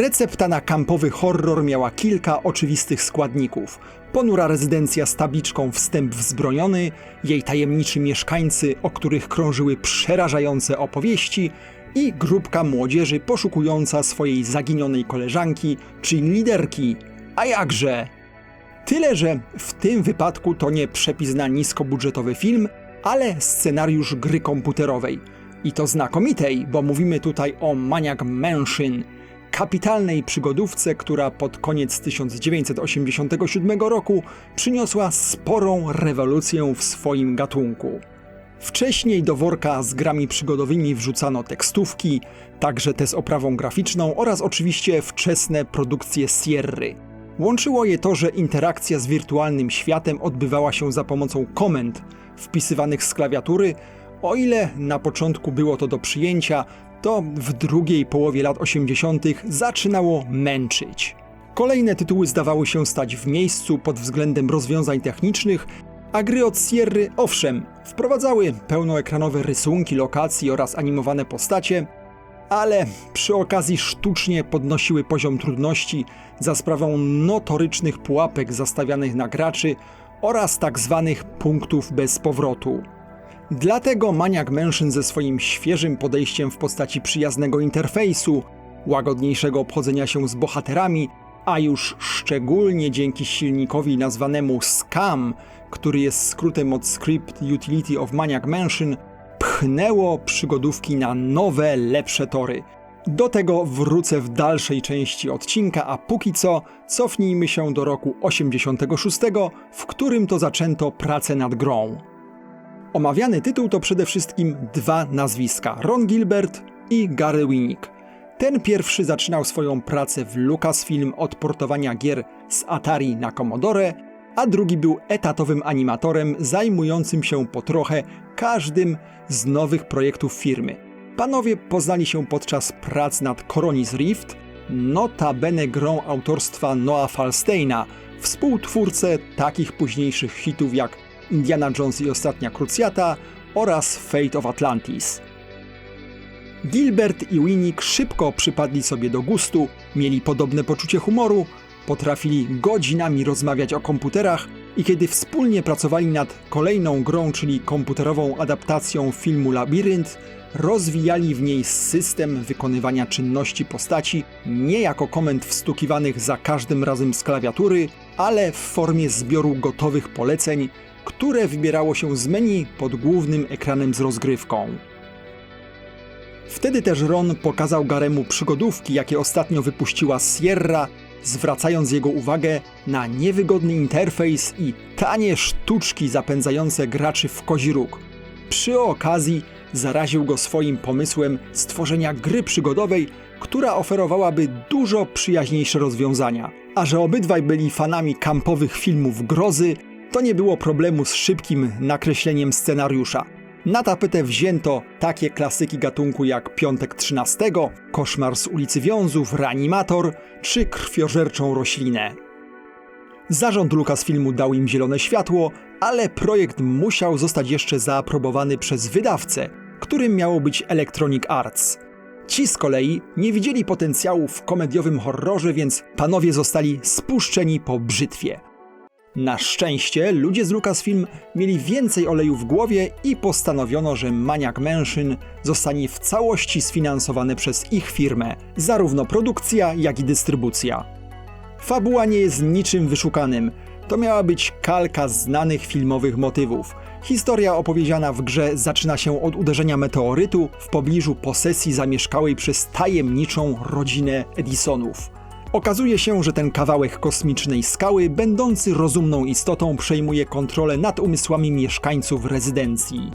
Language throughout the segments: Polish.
Recepta na kampowy horror miała kilka oczywistych składników. Ponura rezydencja z tabliczką wstęp wzbroniony, jej tajemniczy mieszkańcy, o których krążyły przerażające opowieści i grupka młodzieży poszukująca swojej zaginionej koleżanki, czyli liderki. A jakże? Tyle, że w tym wypadku to nie przepis na niskobudżetowy film, ale scenariusz gry komputerowej. I to znakomitej, bo mówimy tutaj o Maniac Mansion, kapitalnej przygodówce, która pod koniec 1987 roku przyniosła sporą rewolucję w swoim gatunku. Wcześniej do worka z grami przygodowymi wrzucano tekstówki, także te z oprawą graficzną oraz oczywiście wczesne produkcje Sierry. Łączyło je to, że interakcja z wirtualnym światem odbywała się za pomocą komend wpisywanych z klawiatury, o ile na początku było to do przyjęcia, to w drugiej połowie lat 80. zaczynało męczyć. Kolejne tytuły zdawały się stać w miejscu pod względem rozwiązań technicznych, a gry od Sierry, owszem, wprowadzały pełnoekranowe rysunki, lokacji oraz animowane postacie, ale przy okazji sztucznie podnosiły poziom trudności za sprawą notorycznych pułapek zastawianych na graczy oraz tak zwanych punktów bez powrotu. Dlatego Maniac Mansion ze swoim świeżym podejściem w postaci przyjaznego interfejsu, łagodniejszego obchodzenia się z bohaterami, a już szczególnie dzięki silnikowi nazwanemu SCAM, który jest skrótem od Script Utility of Maniac Mansion, pchnęło przygodówki na nowe, lepsze tory. Do tego wrócę w dalszej części odcinka, a póki co cofnijmy się do roku 86, w którym to zaczęto pracę nad grą. Omawiany tytuł to przede wszystkim dwa nazwiska: Ron Gilbert i Gary Winnick. Ten pierwszy zaczynał swoją pracę w Lucasfilm od portowania gier z Atari na Commodore, a drugi był etatowym animatorem zajmującym się po trochę każdym z nowych projektów firmy. Panowie poznali się podczas prac nad Coronis Rift, notabene grą autorstwa Noah Falsteina, współtwórcę takich późniejszych hitów jak Indiana Jones i Ostatnia Krucjata oraz Fate of Atlantis. Gilbert i Winnick szybko przypadli sobie do gustu, mieli podobne poczucie humoru, potrafili godzinami rozmawiać o komputerach i kiedy wspólnie pracowali nad kolejną grą, czyli komputerową adaptacją filmu Labirynt, rozwijali w niej system wykonywania czynności postaci nie jako komend wstukiwanych za każdym razem z klawiatury, ale w formie zbioru gotowych poleceń, które wybierało się z menu pod głównym ekranem z rozgrywką. Wtedy też Ron pokazał Garemu przygodówki, jakie ostatnio wypuściła Sierra, zwracając jego uwagę na niewygodny interfejs i tanie sztuczki zapędzające graczy w kozi róg. Przy okazji zaraził go swoim pomysłem stworzenia gry przygodowej, która oferowałaby dużo przyjaźniejsze rozwiązania. A że obydwaj byli fanami kampowych filmów grozy, to nie było problemu z szybkim nakreśleniem scenariusza. Na tapetę wzięto takie klasyki gatunku jak Piątek 13, Koszmar z ulicy Wiązów, Reanimator czy Krwiożerczą roślinę. Zarząd Lucasfilmu dał im zielone światło, ale projekt musiał zostać jeszcze zaaprobowany przez wydawcę, którym miało być Electronic Arts. Ci z kolei nie widzieli potencjału w komediowym horrorze, więc panowie zostali spuszczeni po brzytwie. Na szczęście ludzie z Lucasfilm mieli więcej oleju w głowie i postanowiono, że Maniac Mansion zostanie w całości sfinansowany przez ich firmę, zarówno produkcja, jak i dystrybucja. Fabuła nie jest niczym wyszukanym. To miała być kalka znanych filmowych motywów. Historia opowiedziana w grze zaczyna się od uderzenia meteorytu w pobliżu posesji zamieszkałej przez tajemniczą rodzinę Edisonów. Okazuje się, że ten kawałek kosmicznej skały, będący rozumną istotą, przejmuje kontrolę nad umysłami mieszkańców rezydencji.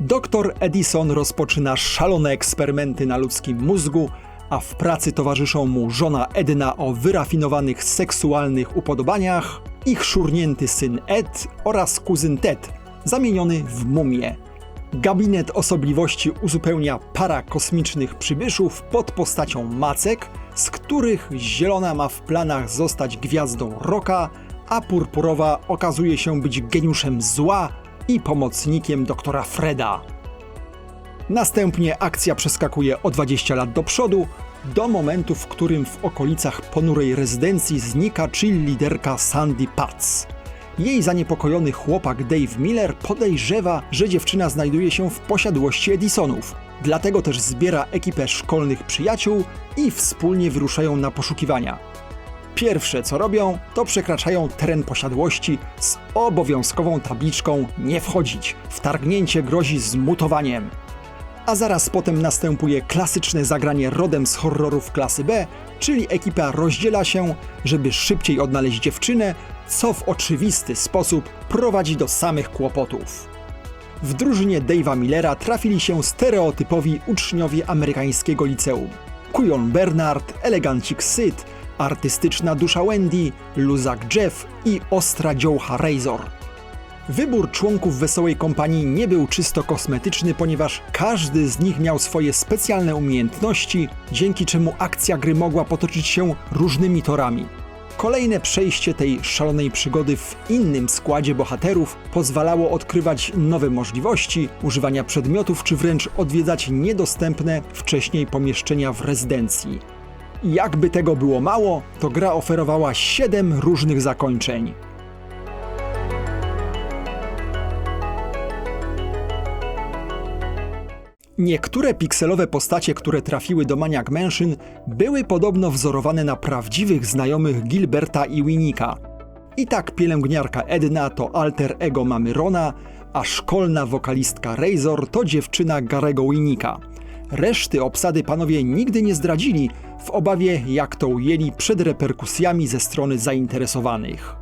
Doktor Edison rozpoczyna szalone eksperymenty na ludzkim mózgu, a w pracy towarzyszą mu żona Edna o wyrafinowanych seksualnych upodobaniach, ich szurnięty syn Ed oraz kuzyn Ted, zamieniony w mumię. Gabinet osobliwości uzupełnia para kosmicznych przybyszów pod postacią macek, z których zielona ma w planach zostać gwiazdą roka, a purpurowa okazuje się być geniuszem zła i pomocnikiem doktora Freda. Następnie akcja przeskakuje o 20 lat do przodu, do momentu, w którym w okolicach ponurej rezydencji znika chill liderka Sandy Patz. Jej zaniepokojony chłopak Dave Miller podejrzewa, że dziewczyna znajduje się w posiadłości Edisonów. Dlatego też zbiera ekipę szkolnych przyjaciół i wspólnie wyruszają na poszukiwania. Pierwsze co robią, to przekraczają teren posiadłości z obowiązkową tabliczką nie wchodzić. Wtargnięcie grozi zmutowaniem. A zaraz potem następuje klasyczne zagranie rodem z horrorów klasy B, czyli ekipa rozdziela się, żeby szybciej odnaleźć dziewczynę, co w oczywisty sposób prowadzi do samych kłopotów. W drużynie Dave'a Millera trafili się stereotypowi uczniowie amerykańskiego liceum. Kujon Bernard, elegancik Sid, artystyczna dusza Wendy, luzak Jeff i ostra dziołcha Razor. Wybór członków wesołej kompanii nie był czysto kosmetyczny, ponieważ każdy z nich miał swoje specjalne umiejętności, dzięki czemu akcja gry mogła potoczyć się różnymi torami. Kolejne przejście tej szalonej przygody w innym składzie bohaterów pozwalało odkrywać nowe możliwości, używania przedmiotów czy wręcz odwiedzać niedostępne wcześniej pomieszczenia w rezydencji. Jakby tego było mało, to gra oferowała 7 różnych zakończeń. Niektóre pikselowe postacie, które trafiły do Maniac Mansion, były podobno wzorowane na prawdziwych znajomych Gilberta i Winika. I tak pielęgniarka Edna to alter ego mamy Rona, a szkolna wokalistka Razor to dziewczyna Garego Winika. Reszty obsady panowie nigdy nie zdradzili, w obawie jak to ujęli przed reperkusjami ze strony zainteresowanych.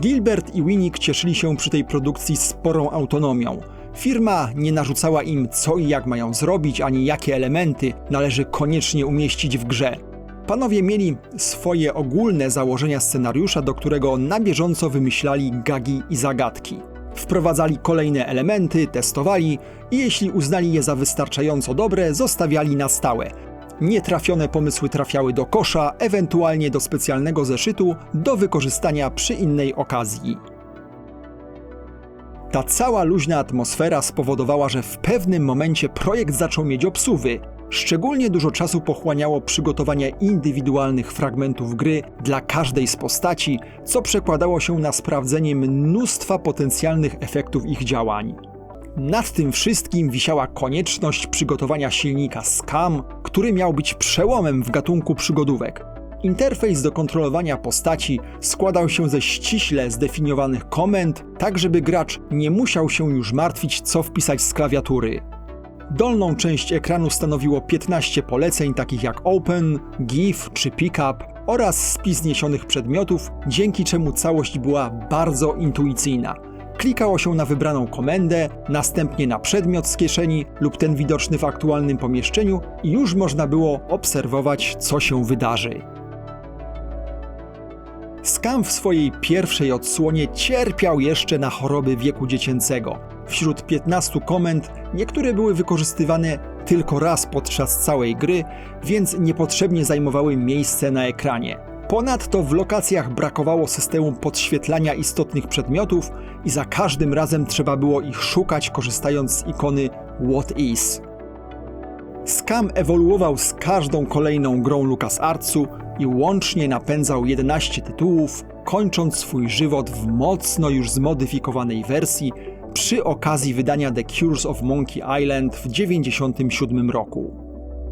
Gilbert i Winnick cieszyli się przy tej produkcji sporą autonomią – Firma nie narzucała im co i jak mają zrobić, ani jakie elementy należy koniecznie umieścić w grze. Panowie mieli swoje ogólne założenia scenariusza, do którego na bieżąco wymyślali gagi i zagadki. Wprowadzali kolejne elementy, testowali i jeśli uznali je za wystarczająco dobre, zostawiali na stałe. Nietrafione pomysły trafiały do kosza, ewentualnie do specjalnego zeszytu do wykorzystania przy innej okazji. Ta cała luźna atmosfera spowodowała, że w pewnym momencie projekt zaczął mieć obsuwy. Szczególnie dużo czasu pochłaniało przygotowanie indywidualnych fragmentów gry dla każdej z postaci, co przekładało się na sprawdzenie mnóstwa potencjalnych efektów ich działań. Nad tym wszystkim wisiała konieczność przygotowania silnika SCAM, który miał być przełomem w gatunku przygodówek. Interfejs do kontrolowania postaci składał się ze ściśle zdefiniowanych komend, tak żeby gracz nie musiał się już martwić, co wpisać z klawiatury. Dolną część ekranu stanowiło 15 poleceń takich jak Open, Give czy Pickup oraz spis niesionych przedmiotów, dzięki czemu całość była bardzo intuicyjna. Klikało się na wybraną komendę, następnie na przedmiot z kieszeni lub ten widoczny w aktualnym pomieszczeniu i już można było obserwować, co się wydarzy. Skam w swojej pierwszej odsłonie cierpiał jeszcze na choroby wieku dziecięcego. Wśród 15 komend niektóre były wykorzystywane tylko raz podczas całej gry, więc niepotrzebnie zajmowały miejsce na ekranie. Ponadto w lokacjach brakowało systemu podświetlania istotnych przedmiotów i za każdym razem trzeba było ich szukać korzystając z ikony What is. Scam ewoluował z każdą kolejną grą LucasArtsu i łącznie napędzał 11 tytułów, kończąc swój żywot w mocno już zmodyfikowanej wersji przy okazji wydania The Cures of Monkey Island w 1997 roku.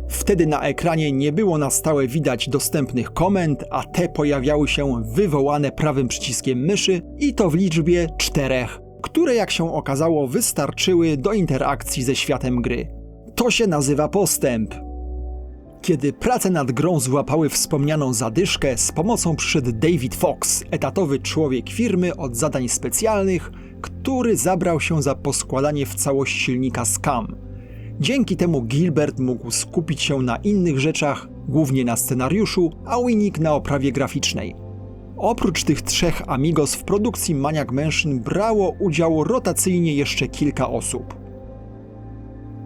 Wtedy na ekranie nie było na stałe widać dostępnych komend, a te pojawiały się wywołane prawym przyciskiem myszy i to w liczbie czterech, które jak się okazało wystarczyły do interakcji ze światem gry. To się nazywa postęp. Kiedy prace nad grą złapały wspomnianą zadyszkę, z pomocą przyszedł David Fox, etatowy człowiek firmy od zadań specjalnych, który zabrał się za poskładanie w całość silnika Scam. Dzięki temu Gilbert mógł skupić się na innych rzeczach, głównie na scenariuszu, a Winnick na oprawie graficznej. Oprócz tych trzech amigos w produkcji Maniac Mansion brało udział rotacyjnie jeszcze kilka osób.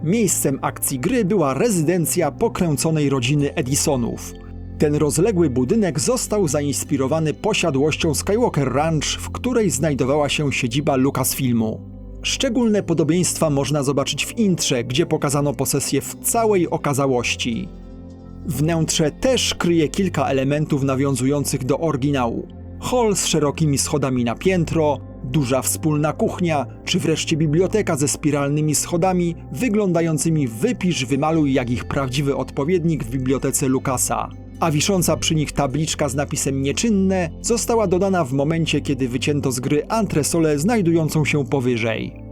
Miejscem akcji gry była rezydencja pokręconej rodziny Edisonów. Ten rozległy budynek został zainspirowany posiadłością Skywalker Ranch, w której znajdowała się siedziba Lucasfilmu. Szczególne podobieństwa można zobaczyć w intrze, gdzie pokazano posesję w całej okazałości. Wnętrze też kryje kilka elementów nawiązujących do oryginału. Hall z szerokimi schodami na piętro, duża wspólna kuchnia, czy wreszcie biblioteka ze spiralnymi schodami, wyglądającymi wypisz wymaluj jak ich prawdziwy odpowiednik w bibliotece Lukasa. A wisząca przy nich tabliczka z napisem nieczynne została dodana w momencie, kiedy wycięto z gry antresolę znajdującą się powyżej.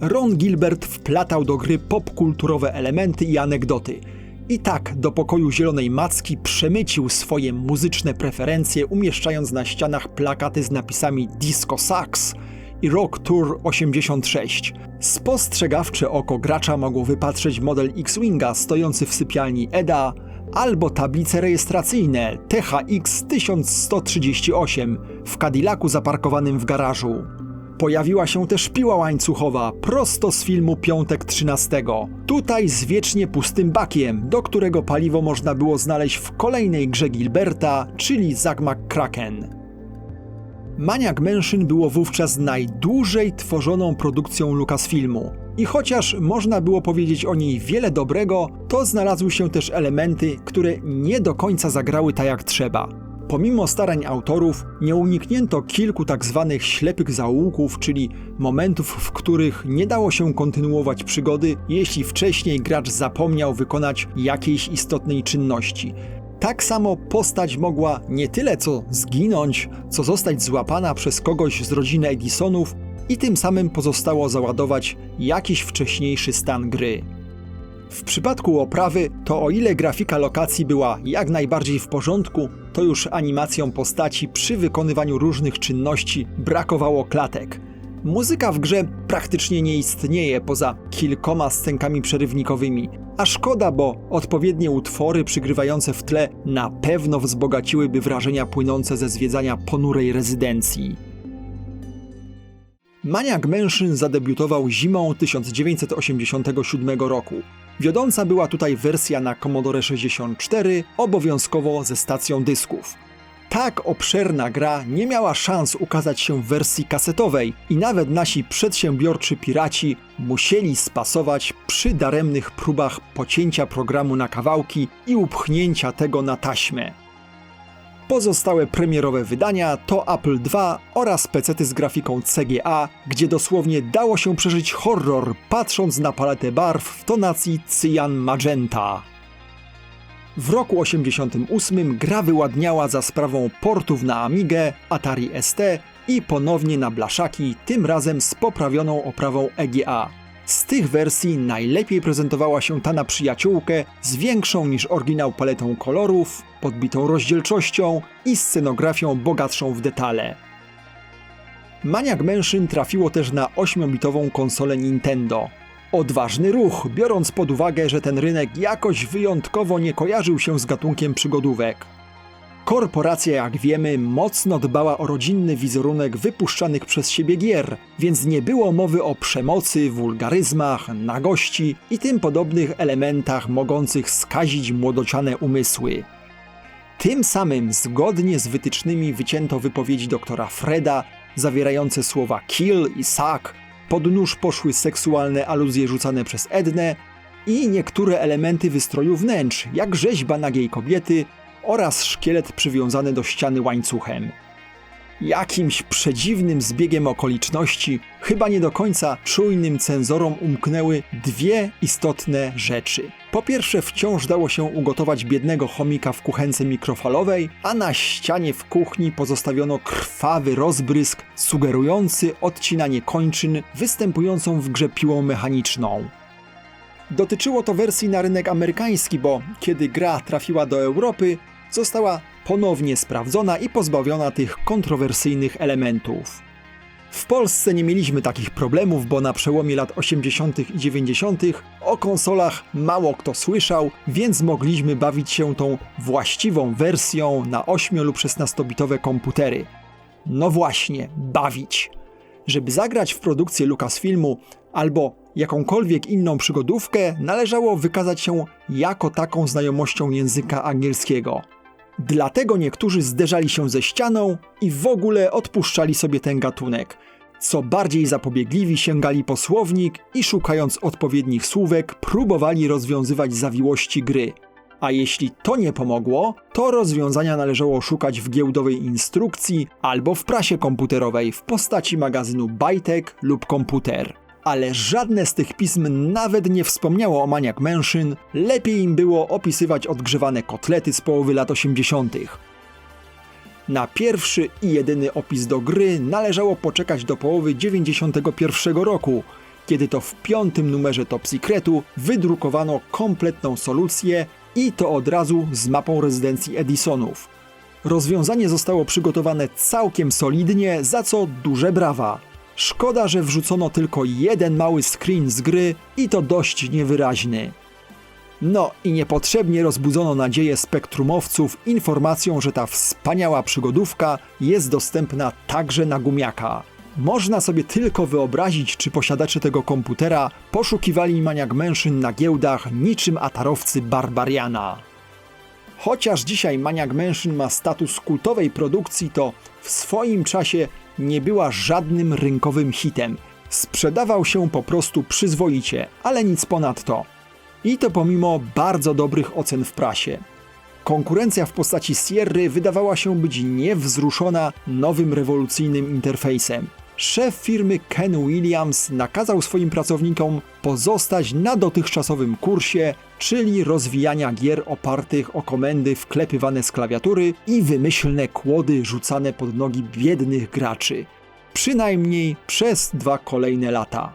Ron Gilbert wplatał do gry popkulturowe elementy i anegdoty. I tak do pokoju Zielonej Macki przemycił swoje muzyczne preferencje, umieszczając na ścianach plakaty z napisami Disco Sax i Rock Tour 86. Spostrzegawcze oko gracza mogło wypatrzeć model X-Winga stojący w sypialni Eda, albo tablice rejestracyjne THX 1138 w Cadillacu zaparkowanym w garażu. Pojawiła się też piła łańcuchowa, prosto z filmu Piątek 13. Tutaj z wiecznie pustym bakiem, do którego paliwo można było znaleźć w kolejnej grze Gilberta, czyli Zagmak Kraken. Maniak Mansion było wówczas najdłużej tworzoną produkcją Lucasfilmu. I chociaż można było powiedzieć o niej wiele dobrego, to znalazły się też elementy, które nie do końca zagrały tak jak trzeba. Pomimo starań autorów, nie uniknięto kilku tak zwanych ślepych zaułków, czyli momentów, w których nie dało się kontynuować przygody, jeśli wcześniej gracz zapomniał wykonać jakiejś istotnej czynności. Tak samo postać mogła nie tyle co zginąć, co zostać złapana przez kogoś z rodziny Edisonów i tym samym pozostało załadować jakiś wcześniejszy stan gry. W przypadku oprawy, to o ile grafika lokacji była jak najbardziej w porządku, to już animacją postaci przy wykonywaniu różnych czynności brakowało klatek. Muzyka w grze praktycznie nie istnieje poza kilkoma scenkami przerywnikowymi, a szkoda, bo odpowiednie utwory przygrywające w tle na pewno wzbogaciłyby wrażenia płynące ze zwiedzania ponurej rezydencji. Maniak Mężczyzn zadebiutował zimą 1987 roku. Wiodąca była tutaj wersja na Commodore 64, obowiązkowo ze stacją dysków. Tak obszerna gra nie miała szans ukazać się w wersji kasetowej i nawet nasi przedsiębiorczy piraci musieli spasować przy daremnych próbach pocięcia programu na kawałki i upchnięcia tego na taśmę. Pozostałe premierowe wydania to Apple II oraz PC z grafiką CGA, gdzie dosłownie dało się przeżyć horror patrząc na paletę barw w tonacji cyjan magenta. W roku 88 gra wyładniała za sprawą portów na Amigę, Atari ST i ponownie na blaszaki, tym razem z poprawioną oprawą EGA. Z tych wersji najlepiej prezentowała się ta na przyjaciółkę z większą niż oryginał paletą kolorów, podbitą rozdzielczością i scenografią bogatszą w detale. Maniak Mężyn trafiło też na 8-bitową konsolę Nintendo. Odważny ruch, biorąc pod uwagę, że ten rynek jakoś wyjątkowo nie kojarzył się z gatunkiem przygodówek. Korporacja, jak wiemy, mocno dbała o rodzinny wizerunek wypuszczanych przez siebie gier, więc nie było mowy o przemocy, wulgaryzmach, nagości i tym podobnych elementach mogących skazić młodociane umysły. Tym samym, zgodnie z wytycznymi, wycięto wypowiedzi doktora Freda, zawierające słowa kill i suck, pod nóż poszły seksualne aluzje rzucane przez Ednę i niektóre elementy wystroju wnętrz, jak rzeźba nagiej kobiety oraz szkielet przywiązany do ściany łańcuchem. Jakimś przedziwnym zbiegiem okoliczności, chyba nie do końca czujnym cenzorom umknęły dwie istotne rzeczy. Po pierwsze, wciąż dało się ugotować biednego chomika w kuchence mikrofalowej, a na ścianie w kuchni pozostawiono krwawy rozbrysk sugerujący odcinanie kończyn występującą w grze piłą mechaniczną. Dotyczyło to wersji na rynek amerykański, bo kiedy gra trafiła do Europy, została ponownie sprawdzona i pozbawiona tych kontrowersyjnych elementów. W Polsce nie mieliśmy takich problemów, bo na przełomie lat 80. i 90. o konsolach mało kto słyszał, więc mogliśmy bawić się tą właściwą wersją na 8 lub 16-bitowe komputery. No właśnie, bawić. Żeby zagrać w produkcję Lucasfilmu albo jakąkolwiek inną przygodówkę, należało wykazać się jako taką znajomością języka angielskiego. Dlatego niektórzy zderzali się ze ścianą i w ogóle odpuszczali sobie ten gatunek. Co bardziej zapobiegliwi sięgali po słownik i szukając odpowiednich słówek próbowali rozwiązywać zawiłości gry. A jeśli to nie pomogło, to rozwiązania należało szukać w giełdowej instrukcji albo w prasie komputerowej w postaci magazynu Bajtek lub Komputer. Ale żadne z tych pism nawet nie wspomniało o Maniac Mansion, lepiej im było opisywać odgrzewane kotlety z połowy lat 80. Na pierwszy i jedyny opis do gry należało poczekać do połowy 91 roku, kiedy to w piątym numerze Top Secretu wydrukowano kompletną solucję i to od razu z mapą rezydencji Edisonów. Rozwiązanie zostało przygotowane całkiem solidnie, za co duże brawa. Szkoda, że wrzucono tylko jeden mały screen z gry i to dość niewyraźny. No i niepotrzebnie rozbudzono nadzieję spektrumowców informacją, że ta wspaniała przygodówka jest dostępna także na gumiaka. Można sobie tylko wyobrazić, czy posiadacze tego komputera poszukiwali Maniac Mansion na giełdach niczym atarowcy Barbariana. Chociaż dzisiaj Maniac Mansion ma status kultowej produkcji, to w swoim czasie nie była żadnym rynkowym hitem. Sprzedawał się po prostu przyzwoicie, ale nic ponadto. I to pomimo bardzo dobrych ocen w prasie. Konkurencja w postaci Sierry wydawała się być niewzruszona nowym rewolucyjnym interfejsem. Szef firmy Ken Williams nakazał swoim pracownikom pozostać na dotychczasowym kursie, czyli rozwijania gier opartych o komendy wklepywane z klawiatury i wymyślne kłody rzucane pod nogi biednych graczy. Przynajmniej przez dwa kolejne lata.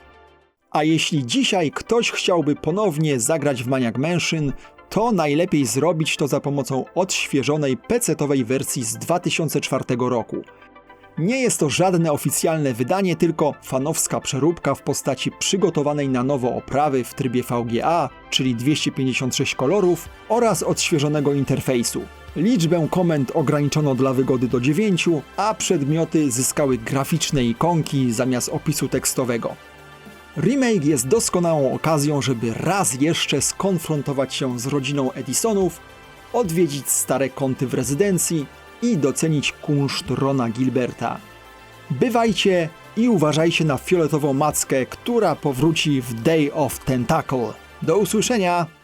A jeśli dzisiaj ktoś chciałby ponownie zagrać w Maniac Mansion, to najlepiej zrobić to za pomocą odświeżonej PC-owej wersji z 2004 roku. Nie jest to żadne oficjalne wydanie, tylko fanowska przeróbka w postaci przygotowanej na nowo oprawy w trybie VGA, czyli 256 kolorów oraz odświeżonego interfejsu. Liczbę komend ograniczono dla wygody do 9, a przedmioty zyskały graficzne ikonki zamiast opisu tekstowego. Remake jest doskonałą okazją, żeby raz jeszcze skonfrontować się z rodziną Edisonów, odwiedzić stare kąty w rezydencji i docenić kunszt Rona Gilberta. Bywajcie i uważajcie na fioletową mackę, która powróci w Day of Tentacle. Do usłyszenia!